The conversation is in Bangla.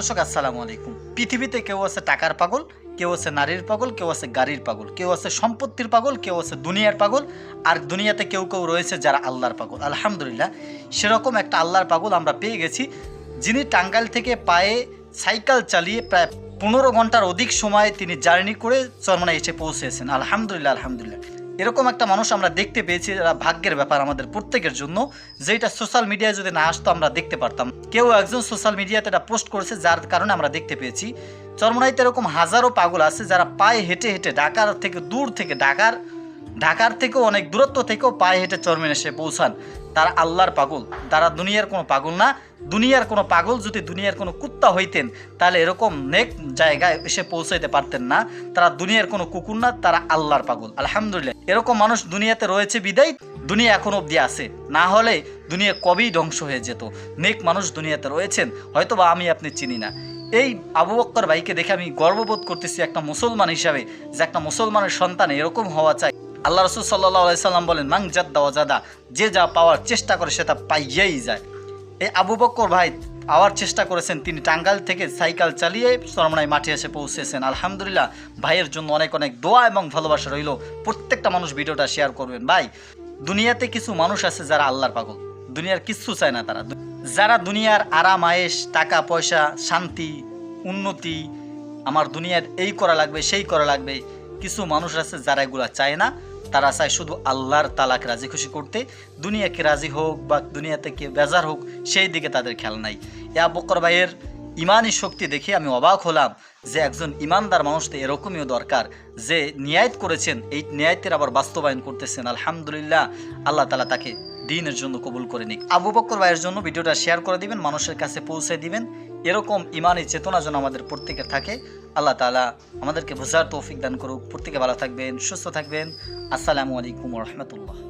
দর্শক, আসসালামু আলাইকুম। পৃথিবীতে কেউ আছে টাকার পাগল, কেউ আছে নারীর পাগল, কেউ আছে গাড়ির পাগল, কেউ আছে সম্পত্তির পাগল, কেউ আছে দুনিয়ার পাগল, আর দুনিয়াতে কেউ কেউ রয়েছে যারা আল্লাহর পাগল। আলহামদুলিল্লাহ, সেরকম একটা আল্লাহর পাগল আমরা পেয়ে গেছি, যিনি টাঙ্গাইল থেকে পায়ে সাইকেল চালিয়ে প্রায় পনেরো ঘণ্টার অধিক সময় তিনি জার্নি করে চরমনায় এসে পৌঁছেছেন। আলহামদুলিল্লাহ আলহামদুলিল্লাহ। এরকম একটা মানুষ আমরা দেখতে পেয়েছি, যারা ভাগ্যের ব্যাপার আমাদের প্রত্যেকের জন্য যেটা সোশ্যাল মিডিয়ায় যদি না আসতো আমরা দেখতে পারতাম। কেউ একজন সোশ্যাল মিডিয়াতে এটা পোস্ট করেছে, যার কারণে আমরা দেখতে পেয়েছি। চরমনাইতে এরকম হাজারো পাগল আছে, যারা পায়ে হেঁটে হেঁটে ঢাকার থেকে দূর থেকে ঢাকার ঢাকার থেকেও অনেক দূরত্ব থেকেও পায়ে হেঁটে চরমেন এসে পৌঁছান। তারা আল্লাহর পাগল। তারা দুনিয়ার কোনো পাগল না। দুনিয়ার কোনো পাগল যদি দুনিয়ার কোনো কুত্তা হইতেন, তাহলে এরকম নেক জায়গায় এসে পৌঁছাইতে পারতেন না। তারা দুনিয়ার কোনো কুকুর না, তারা আল্লাহর পাগল। আলহামদুলিল্লাহ। এরকম মানুষ দুনিয়াতে রয়েছে বিদায়, দুনিয়া এখন অবধি আছে। না হলে দুনিয়া কবেই ধ্বংস হয়ে যেত। নেক মানুষ দুনিয়াতে রয়েছেন হয়তো বা আমি আপনি চিনি না। এই আবু বক্কর ভাইকে দেখে আমি গর্ববোধ করতেছি একটা মুসলমান হিসাবে, যে একটা মুসলমানের সন্তান এরকম হওয়া চাই। আল্লাহ রসুল সাল্লাহ সাল্লাম বলেন মাং জাদ্দা ওয়াজাদা যে যা পাওয়ার চেষ্টা করে সেটা পাইয়াই যায়। এই আবু বক্কর ভাই পাওয়ার চেষ্টা করেছেন, তিনি টাঙ্গাইল থেকে সাইকেল চালিয়ে সরমনায় মাঠে এসে পৌঁছেছেন। আলহামদুলিল্লাহ, ভাইয়ের জন্য অনেক অনেক দোয়া এবং ভালোবাসা রইল। প্রত্যেকটা মানুষ ভিডিওটা শেয়ার করবেন। ভাই, দুনিয়াতে কিছু মানুষ আছে যারা আল্লাহর পাগল। দুনিয়ার কিচ্ছু চায় না তারা। যারা দুনিয়ার আরাম আয়েস টাকা, পয়সা, শান্তি, উন্নতি, আমার দুনিয়ার এই করা লাগবে, সেই করা লাগবে, কিছু মানুষ আছে যারা এগুলা চায় না। তারা চায় শুধু আল্লাহর তালাক রাজি খুশি করতে, দুনিয়াকে রাজি হোক বা দুনিয়াতে কে বেজার হোক, সেই দিকে তাদের খেয়াল নাই। এ বকর ভাইয়ের ইমানি শক্তি দেখে আমি অবাক হলাম যে একজন ইমানদার মানুষ তো এরকমইও দরকার, যে ন্যায়াত করেছেন, এই ন্যায়াতের আবার বাস্তবায়ন করতেছেন। আলহামদুলিল্লাহ, আল্লাহ তালা তাকে দিনের জন্য কবুল করে নিক। আবু বক্কর ভাইয়ের জন্য ভিডিওটা শেয়ার করে দিবেন, মানুষের কাছে পৌঁছে দিবেন। এরকম ইমানি চেতনা যেন আমাদের প্রত্যেকের থাকে। আল্লাহ তালা আমাদেরকে বোঝার তৌফিক দান করুক। প্রত্যেকে ভালো থাকবেন, সুস্থ থাকবেন। আসসালামু আলাইকুম রহমতুল্লাহ।